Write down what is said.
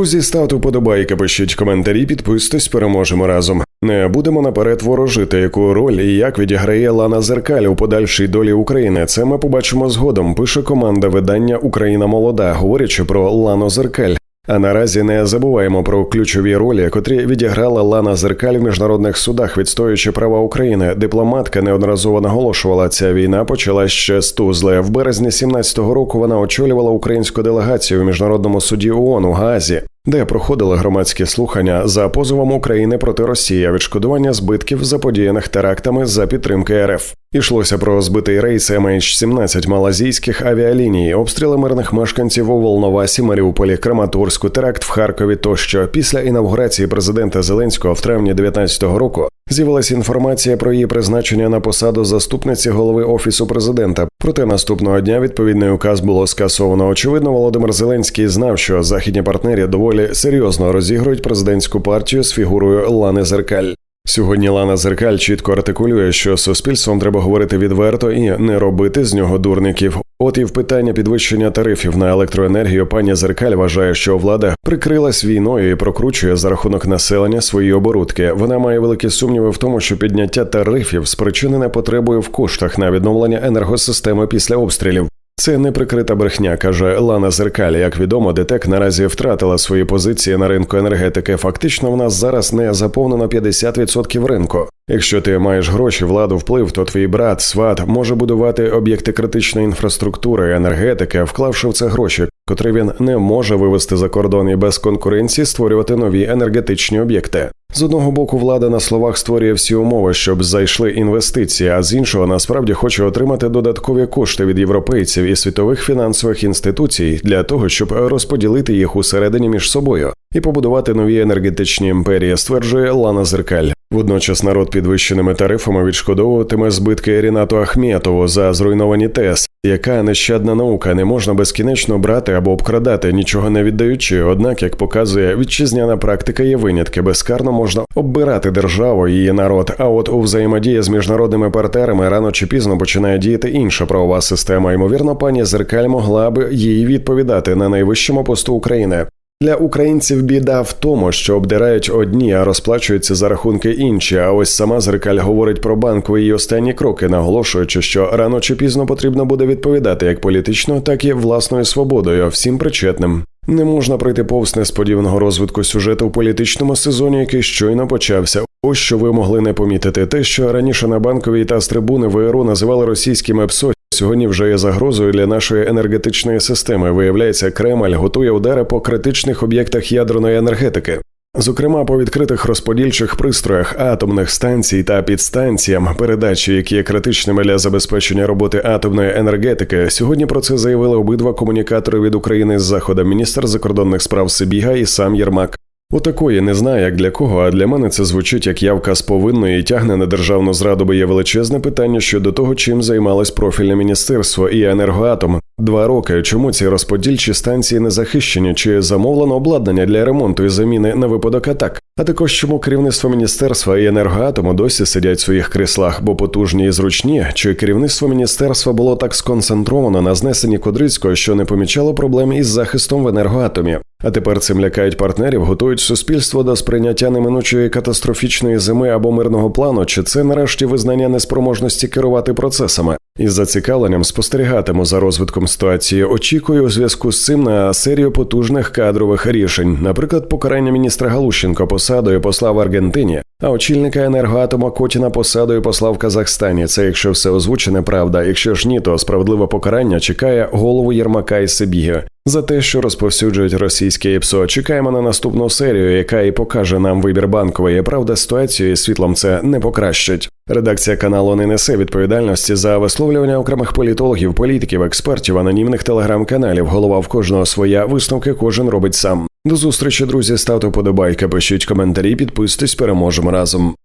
Друзі, ставте вподобайки, пишіть коментарі, підписуйтесь, переможемо разом. Не будемо наперед ворожити, яку роль і як відіграє Лана Зеркаль у подальшій долі України. Це ми побачимо згодом. Пише команда видання Україна молода, говорячи про Лану Зеркаль. А наразі не забуваємо про ключові ролі, котрі відіграла Лана Зеркаль в міжнародних судах, відстоюючи права України. Дипломатка неодноразово наголошувала, ця війна почалась ще з Тузли. В березні 17-го року вона очолювала українську делегацію у міжнародному суді ООН у Гаазі, де проходили громадські слухання за позовом України проти Росії, відшкодування збитків заподіяних терактами за підтримки РФ. Ішлося про збитий рейс MH17 малазійських авіаліній, обстріли мирних мешканців у Волновасі, Маріуполі, Краматорську, теракт в Харкові. Тощо після інавгурації президента Зеленського в травні 2019 року з'явилася інформація про її призначення на посаду заступниці голови офісу президента. Проте наступного дня відповідний указ було скасовано. Очевидно, Володимир Зеленський знав, що західні партнери доволі серйозно розігрують президентську партію з фігурою Лани Зеркаль. Сьогодні Лана Зеркаль чітко артикулює, що суспільством треба говорити відверто і не робити з нього дурників. От і в питання підвищення тарифів на електроенергію пані Зеркаль вважає, що влада прикрилась війною і прокручує за рахунок населення свої оборудки. Вона має великі сумніви в тому, що підняття тарифів спричинене потребою в коштах на відновлення енергосистеми після обстрілів. Це неприкрита брехня, каже Лана Зеркаль. Як відомо, ДТЕК наразі втратила свої позиції на ринку енергетики. Фактично, в нас зараз не заповнено 50% ринку. Якщо ти маєш гроші, владу, вплив, то твій брат, сват може будувати об'єкти критичної інфраструктури, енергетики, вклавши в це гроші, котрі він не може вивести за кордон і без конкуренції створювати нові енергетичні об'єкти. З одного боку, влада на словах створює всі умови, щоб зайшли інвестиції, а з іншого насправді хоче отримати додаткові кошти від європейців і світових фінансових інституцій для того, щоб розподілити їх усередині між собою і побудувати нові енергетичні імперії, стверджує Лана Зеркаль. Водночас народ підвищеними тарифами відшкодовуватиме збитки Рінату Ахметову за зруйновані ТЕС, яка нещадна наука не можна безкінечно брати або обкрадати, нічого не віддаючи. Однак, як показує вітчизняна практика, є винятки безкарно можна оббирати державу і її народ. А от у взаємодії з міжнародними партнерами рано чи пізно починає діяти інша правова система. Ймовірно, пані Зеркаль могла б їй відповідати на найвищому посту України. Для українців біда в тому, що обдирають одні, а розплачуються за рахунки інші. А ось сама зеркаль говорить про банку і останні кроки, наголошуючи, що рано чи пізно потрібно буде відповідати як політично, так і власною свободою, всім причетним. Не можна пройти повз несподіваного розвитку сюжету в політичному сезоні, який щойно почався. Ось що ви могли не помітити, те, що раніше на банковій та з трибуни ВРУ називали російським ЕПСО, сьогодні вже є загрозою для нашої енергетичної системи. Виявляється, Кремль готує удари по критичних об'єктах ядерної енергетики. Зокрема, по відкритих розподільчих пристроях атомних станцій та підстанціям, передачі, які є критичними для забезпечення роботи атомної енергетики, сьогодні про це заявили обидва комунікатори від України з заходу міністр закордонних справ Сибіга і сам Єрмак. Отакої не знаю, як для кого, а для мене це звучить як явка з повинної і тягне на державну зраду, бо є величезне питання щодо того, чим займалось профільне міністерство і енергоатом. Два роки чому ці розподільчі станції не захищені, чи замовлено обладнання для ремонту і заміни на випадок атак? А також чому керівництво міністерства і енергоатому досі сидять в своїх кріслах, бо потужні і зручні, чи керівництво міністерства було так сконцентровано на знесенні Кудрицького, що не помічало проблем із захистом в енергоатомі. А тепер цим лякають партнерів, готують суспільство до сприйняття неминучої катастрофічної зими або мирного плану, чи це нарешті визнання неспроможності керувати процесами. Із зацікавленням спостерігатиму за розвитком ситуації. Очікую у зв'язку з цим на серію потужних кадрових рішень, наприклад, покарання міністра Галущенко посадою посла в Аргентині, а очільника енергоатома Котіна посадою посла в Казахстані. Це якщо все озвучене, правда. Якщо ж ні, то справедливе покарання чекає голову Єрмака і Сибіги. За те, що розповсюджують російське ІПСО, чекаємо на наступну серію, яка і покаже нам вибір банкової. Правда, ситуацію із світлом це не покращить. Редакція каналу не несе відповідальності за висловлювання окремих політологів, політиків, експертів, анонімних телеграм-каналів. Голова в кожного своя висновки кожен робить сам. До зустрічі, друзі. Ставте вподобайки, пишіть коментарі, підписуйтесь, переможемо разом.